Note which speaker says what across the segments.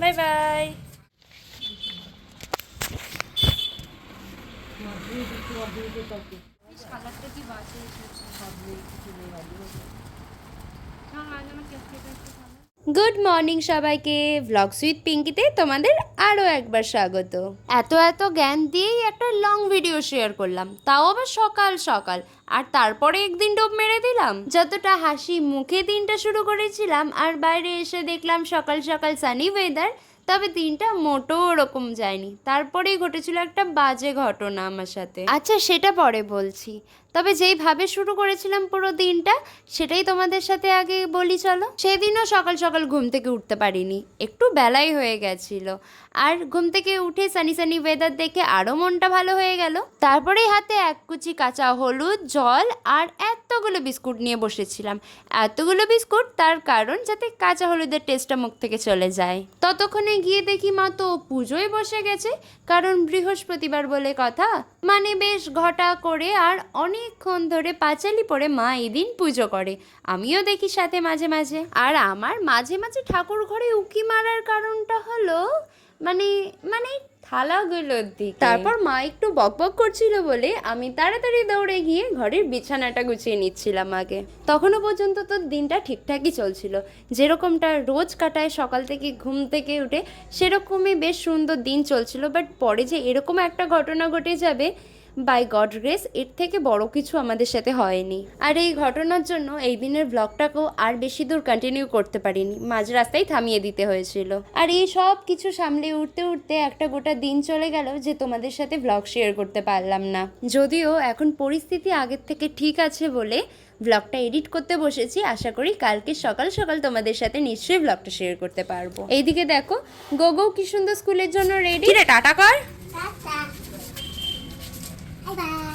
Speaker 1: Bye bye good morning সবাইকে vlog সুইথ পিঙ্কিতে তোমাদের আরও একবার স্বাগত। এত এত জ্ঞান দিয়েই একটা লং ভিডিও শেয়ার করলাম তাও আবার সকাল সকাল। আর তারপরে একদিন ডোব মেরে দিলাম। যতটা হাসি মুখে দিনটা শুরু করেছিলাম আর বাইরে এসে দেখলাম সকাল সকাল সানি ওয়েদার তবে দিনটা মোটো ওরকম যায়নি। তারপরেই ঘটেছিল একটা বাজে ঘটনা আমার সাথে। আচ্ছা সেটা পরে বলছি। তবে যেইভাবে শুরু করেছিলাম পুরো দিনটা, সেটাই তোমাদের সাথে আগে বলি চলো। সেদিনও সকাল সকাল ঘুম থেকে উঠতে পারিনি, একটু বেলাই হয়ে গেছিল। আর ঘুম থেকে উঠে সানি সানি ওয়েদার দেখে আরও মনটা ভালো হয়ে গেল। তারপরেই হাতে এক কুচি কাঁচা হলুদ, জল আর এতগুলো বিস্কুট নিয়ে বসেছিলাম। এতগুলো বিস্কুট তার কারণ যাতে কাঁচা হলুদের টেস্টটা মুখ থেকে চলে যায়। ততক্ষণে গিয়ে দেখি মা তো পুজোয় বসে গেছে, কারণ বৃহস্পতিবার বলে কথা। মানে বেশ ঘটা করে আর অনেকক্ষণ ধরে পাঁচালি পরে মা এই দিন পুজো করে। আমিও দেখি সাথে মাঝে মাঝে। আর আমার মাঝে মাঝে ঠাকুর ঘরে উকি মারার কারণটা হলো মানে মানে থালাগুলোর দিকে। তারপর মা একটু বকবক করছিল বলে আমি তাড়াতাড়ি দৌড়ে গিয়ে ঘরের বিছানাটা গুছিয়ে নিচ্ছিলাম আগে। তখনও পর্যন্ত তো দিনটা ঠিকঠাকই চলছিল। যেরকমটা রোজ কাটায় সকাল থেকে ঘুম থেকে উঠে, সেরকমই বেশ সুন্দর দিন চলছিল। বাট পরে যে এরকম একটা ঘটনা ঘটে যাবে বাই গড গ্রেস এর থেকে বড় কিছু আমাদের সাথে হয়নি। আর এই ঘটনার জন্য এই দিনের ব্লগটাকেও আর বেশি দূর কন্টিনিউ করতে পারিনি। মাঝ রাস্তায় থামিয়ে দিতে হয়েছিল। আর এই সব কিছু সামলে উঠতে উঠতে একটা গোটা দিন চলে গেল যে তোমাদের সাথে ব্লগ শেয়ার করতে পারলাম না। যদিও এখন পরিস্থিতি আগের থেকে ঠিক আছে বলে ব্লগটা এডিট করতে বসেছি আশা করি কালকে সকাল সকাল তোমাদের সাথে নিশ্চয়ই ব্লগটা শেয়ার করতে পারব। এইদিকে দেখো গোগো কি সুন্দর স্কুলের জন্য রেডি রে টাটা কর।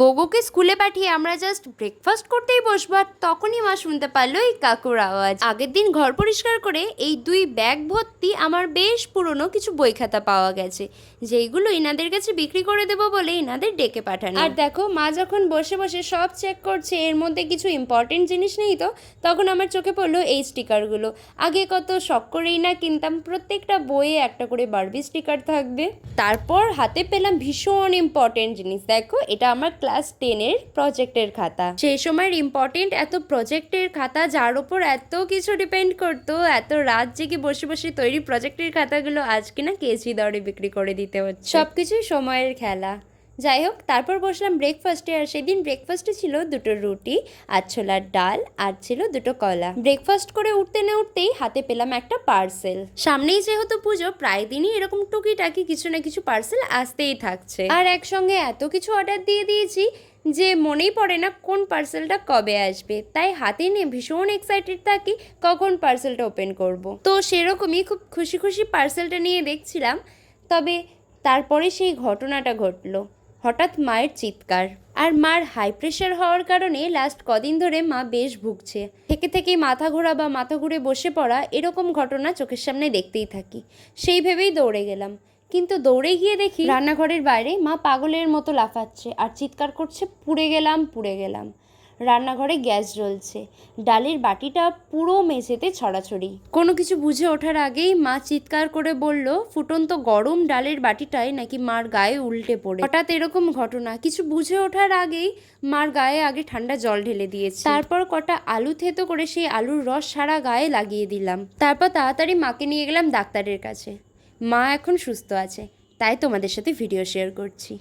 Speaker 1: গোগোকে স্কুলে পাঠিয়ে আমরা জাস্ট ব্রেকফাস্ট করতেই বসবো আর তখনই মা শুনতে পারল এই কাকুর আওয়াজ। আগের দিন ঘর পরিষ্কার করে এই দুই ব্যাগ ভর্তি আমার বেশ পুরনো কিছু বই খাতা পাওয়া গেছে, যেইগুলো ইনাদের কাছে বিক্রি করে দেবো বলে ইনাদের ডেকে পাঠানো। আর দেখো, মা যখন বসে বসে সব চেক করছে, এর মধ্যে কিছু ইম্পর্টেন্ট জিনিস নেই তো, তখন আমার চোখে পড়ল এই স্টিকারগুলো আগে কত শখ করেই না কিনতাম, প্রত্যেকটা বইয়ে একটা করে বারবি স্টিকার থাকবে। তারপর হাতে পেলাম ভীষণ ইম্পর্টেন্ট জিনিস। দেখো, এটা আমার ক্লাস টেনের প্রজেক্টের খাতা। সেই সময়ের ইম্পর্টেন্ট এত প্রজেক্টের খাতা যার ওপর এত কিছু ডিপেন্ড করতো এত রাত জেগে বসে বসে তৈরি প্রজেক্টের খাতাগুলো আজকে না কেজি দরে বিক্রি করে দিতে হচ্ছে। সবকিছুই সময়ের খেলা। যাই হোক, তারপর বসলাম ব্রেকফাস্টে আর সেদিন ব্রেকফাস্টে ছিল দুটো রুটি আর ছোলার ডাল আর ছিল দুটো কলা। ব্রেকফাস্ট করে উঠতে না উঠতেই হাতে পেলাম একটা পার্সেল সামনেই যেহেতু পুজো, প্রায় দিনই এরকম টুকিটাকি কিছু না কিছু পার্সেল আসতেই থাকছে। আর একসঙ্গে এত কিছু অর্ডার দিয়ে দিয়েছি যে মনেই পড়ে না কোন পার্সেলটা কবে আসবে। তাই হাতে নিয়ে ভীষণ এক্সাইটেড থাকি কখন পার্সেলটা ওপেন করব। তো সেরকমই খুব খুশি খুশি পার্সেলটা নিয়ে দেখছিলাম, তবে তারপরে সেই ঘটনাটা ঘটলো। হঠাৎ মায়ের চিৎকার। আর মার হাই প্রেশার হওয়ার কারণে লাস্ট কদিন ধরে মা বেশ ভুগছে। থেকে থেকেই মাথা ঘোরা বা মাথা ঘুরে বসে পড়া এরকম ঘটনা চোখের সামনে দেখতেই থাকি। সেই ভেবেই দৌড়ে গেলাম। কিন্তু দৌড়ে গিয়ে দেখি রান্নাঘরের বাইরে মা পাগলের মতো লাফাচ্ছে। আর চিৎকার করছে, পুড়ে গেলাম পুড়ে গেলাম। রান্নাঘরে গ্যাস জ্বলছে। ডালের বাটিটা পুরো মেঝেতে ছড়াছড়ি। কোনো কিছু বুঝে ওঠার আগেই মা চিৎকার করে বলল, ফুটন্ত গরম ডালের বাটিটাই নাকি মার গায়ে উল্টে পড়ে? হঠাৎ এরকম ঘটনা। কিছু বুঝে ওঠার আগেই মার গায়ে আগে ঠান্ডা জল ঢেলে দিয়েছে। তারপর কটা আলু থেতো করে সেই আলুর রস সারা গায়ে লাগিয়ে দিলাম। তারপর তাড়াতাড়ি মাকে নিয়ে গেলাম ডাক্তারের কাছে। মা এখন সুস্থ আছে। তাই তোমাদের সাথে ভিডিও শেয়ার করছি।